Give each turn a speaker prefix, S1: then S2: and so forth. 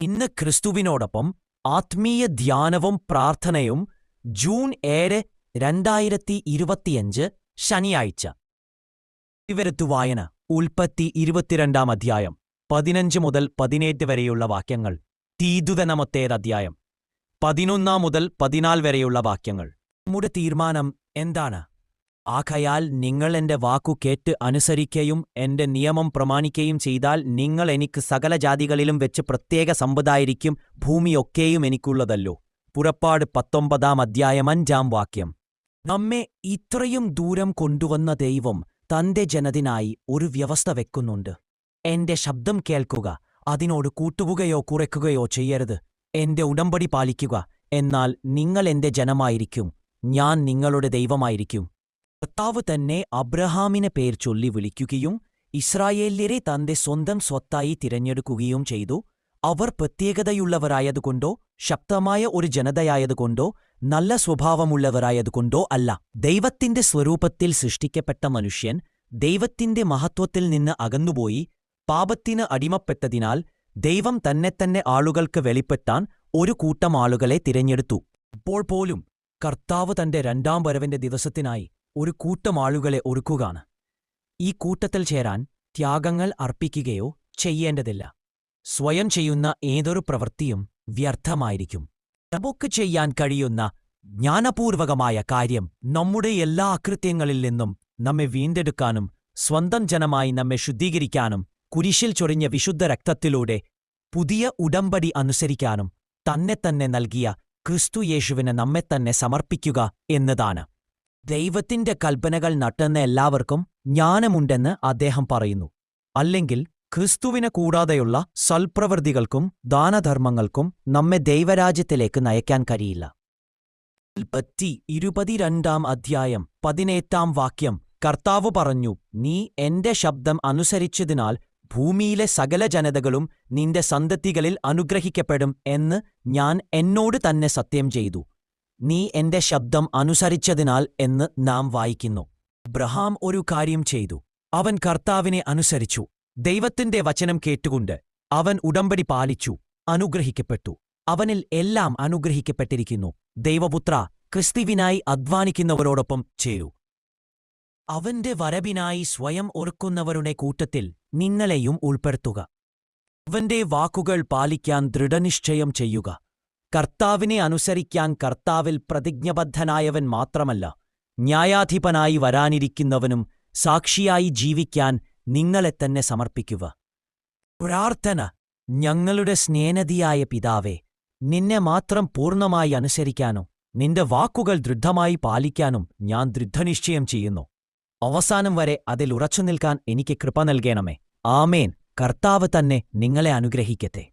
S1: ഇന്ന് ക്രിസ്തുവിനോടൊപ്പം ആത്മീയ ധ്യാനവും പ്രാർത്ഥനയും ജൂൺ ഏഴ് രണ്ടായിരത്തി ഇരുപത്തിയഞ്ച് ശനിയാഴ്ച. ഇവരത്തു വായന ഉൽപ്പത്തി ഇരുപത്തിരണ്ടാം അധ്യായം പതിനഞ്ച് മുതൽ പതിനേറ്റ് വരെയുള്ള വാക്യങ്ങൾ. തീതുതനമത്തേത് അധ്യായം പതിനൊന്നാം മുതൽ പതിനാല് വരെയുള്ള വാക്യങ്ങൾ. നമ്മുടെ തീരുമാനം എന്താണ്? ആകയാൽ നിങ്ങൾ എന്റെ വാക്കു കേട്ട് അനുസരിക്കുകയും എന്റെ നിയമം പ്രമാണിക്കുകയും ചെയ്താൽ നിങ്ങൾ എനിക്ക് സകല ജാതികളിലും വെച്ച് പ്രത്യേക സമ്പതായിരിക്കും ഭൂമിയൊക്കെയും എനിക്കുള്ളതല്ലോ. പുറപ്പാട് പത്തൊമ്പതാം അധ്യായം അഞ്ചാം വാക്യം. നമ്മെ ഇത്രയും ദൂരം കൊണ്ടുവന്ന ദൈവം തന്റെ ജനതിനായി ഒരു വ്യവസ്ഥ വെക്കുന്നുണ്ട്. എന്റെ ശബ്ദം കേൾക്കുക അതിനോട് കൂട്ടുകയോ കുറയ്ക്കുകയോ ചെയ്യരുത്. എന്റെ ഉടമ്പടി പാലിക്കുക എന്നാൽ നിങ്ങൾ എന്റെ ജനമായിരിക്കും ഞാൻ നിങ്ങളുടെ ദൈവമായിരിക്കും. കർത്താവ് തന്നെ അബ്രഹാമിനെ പേർ ചൊല്ലി വിളിക്കുകയും ഇസ്രായേല്യരെ തന്റെ സ്വന്തം സ്വത്തായി തിരഞ്ഞെടുക്കുകയും ചെയ്തു. അവർ പ്രത്യേകതയുള്ളവരായതുകൊണ്ടോ ശക്തമായ ഒരു ജനതയായതുകൊണ്ടോ നല്ല സ്വഭാവമുള്ളവരായതുകൊണ്ടോ അല്ല. ദൈവത്തിന്റെ സ്വരൂപത്തിൽ സൃഷ്ടിക്കപ്പെട്ട മനുഷ്യൻ ദൈവത്തിന്റെ മഹത്വത്തിൽ നിന്ന് അകന്നുപോയി പാപത്തിന് അടിമപ്പെട്ടതിനാൽ ദൈവം തന്നെ തന്നെ ആളുകൾക്ക് വെളിപ്പെട്ടാൻ ഒരു കൂട്ടം ആളുകളെ തിരഞ്ഞെടുത്തു. ഇപ്പോൾ പോലും കർത്താവ് തന്റെ രണ്ടാം വരവിന്റെ ദിവസത്തിനായി ഒരു കൂട്ടം ആളുകളെ ഒരുക്കുകയാണ്. ഈ കൂട്ടത്തിൽ ചേരാൻ ത്യാഗങ്ങൾ അർപ്പിക്കുകയോ ചെയ്യേണ്ടതില്ല. സ്വയം ചെയ്യുന്ന ഏതൊരു പ്രവൃത്തിയും വ്യർത്ഥമായിരിക്കും. നമുക്ക് ചെയ്യാൻ കഴിയുന്ന ജ്ഞാനപൂർവകമായ കാര്യം നമ്മുടെ എല്ലാ അകൃത്യങ്ങളിൽ നിന്നും നമ്മെ വീണ്ടെടുക്കാനും സ്വന്തം ജനമായി നമ്മെ ശുദ്ധീകരിക്കാനും കുരിശിൽ ചൊരിഞ്ഞ വിശുദ്ധ രക്തത്തിലൂടെ പുതിയ ഉടമ്പടി അനുസരിക്കാനും തന്നെ തന്നെ നൽകിയ ക്രിസ്തു യേശുവിന് നമ്മെത്തന്നെ സമർപ്പിക്കുക എന്നതാണ്. ദൈവത്തിന്റെ കൽപ്പനകൾ നട്ടെന്ന എല്ലാവർക്കും ജ്ഞാനമുണ്ടെന്ന് അദ്ദേഹം പറയുന്നു. അല്ലെങ്കിൽ ക്രിസ്തുവിനെ കൂടാതെയുള്ള സൽപ്രവൃത്തികൾക്കും ദാനധർമ്മങ്ങൾക്കും നമ്മെ ദൈവരാജ്യത്തിലേക്ക് നയിക്കാൻ കഴിയില്ല. പറ്റി ഇരുപതിരണ്ടാം അധ്യായം പതിനേറ്റാം വാക്യം കർത്താവ് പറഞ്ഞു നീ എന്റെ ശബ്ദം അനുസരിച്ചതിനാൽ ഭൂമിയിലെ സകല ജനതകളും നിന്റെ സന്തതികളിൽ അനുഗ്രഹിക്കപ്പെടും എന്ന് ഞാൻ എന്നോട് തന്നെ സത്യം ചെയ്തു. നീ എന്റെ ശബ്ദം അനുസരിച്ചതിനാൽ എന്ന് നാം വായിക്കുന്നു. ബ്രഹാം ഒരു കാര്യം ചെയ്തു. അവൻ കർത്താവിനെ അനുസരിച്ചു. ദൈവത്തിന്റെ വചനം കേട്ടുകൊണ്ട് അവൻ ഉടമ്പടി പാലിച്ചു. അനുഗ്രഹിക്കപ്പെട്ടു. അവനിൽ എല്ലാം അനുഗ്രഹിക്കപ്പെട്ടിരിക്കുന്നു. ദൈവപുത്ര ക്രിസ്തുവിനായി അധ്വാനിക്കുന്നവരോടൊപ്പം ചേരൂ. അവന്റെ വരവിനായി സ്വയം ഒരുക്കുന്നവരുടെ കൂട്ടത്തിൽ നിങ്ങളെയും ഉൾപ്പെടുത്തുക. അവന്റെ വാക്കുകൾ പാലിക്കാൻ ദൃഢനിശ്ചയം ചെയ്യുക. കർത്താവിനെ അനുസരിക്കാൻ കർത്താവിൽ പ്രതിജ്ഞബദ്ധനായവൻ മാത്രമല്ല ന്യായാധിപനായി വരാനിരിക്കുന്നവനും സാക്ഷിയായി ജീവിക്കാൻ നിങ്ങളെ തന്നെ സമർപ്പിക്കുക. പ്രാർത്ഥന ഞങ്ങളുടെ സ്നേഹതിയായ പിതാവേ നിന്നെ മാത്രം പൂർണമായി അനുസരിക്കാനും നിന്റെ വാക്കുകൾ ദൃഢമായി പാലിക്കാനും ഞാൻ ദൃഢനിശ്ചയം ചെയ്യുന്നു. അവസാനം വരെ അതിൽ ഉറച്ചു നിൽക്കാൻ എനിക്ക് കൃപ നൽകേണമേ. ആമേൻ. കർത്താവ് തന്നെ നിങ്ങളെ അനുഗ്രഹിക്കട്ടെ.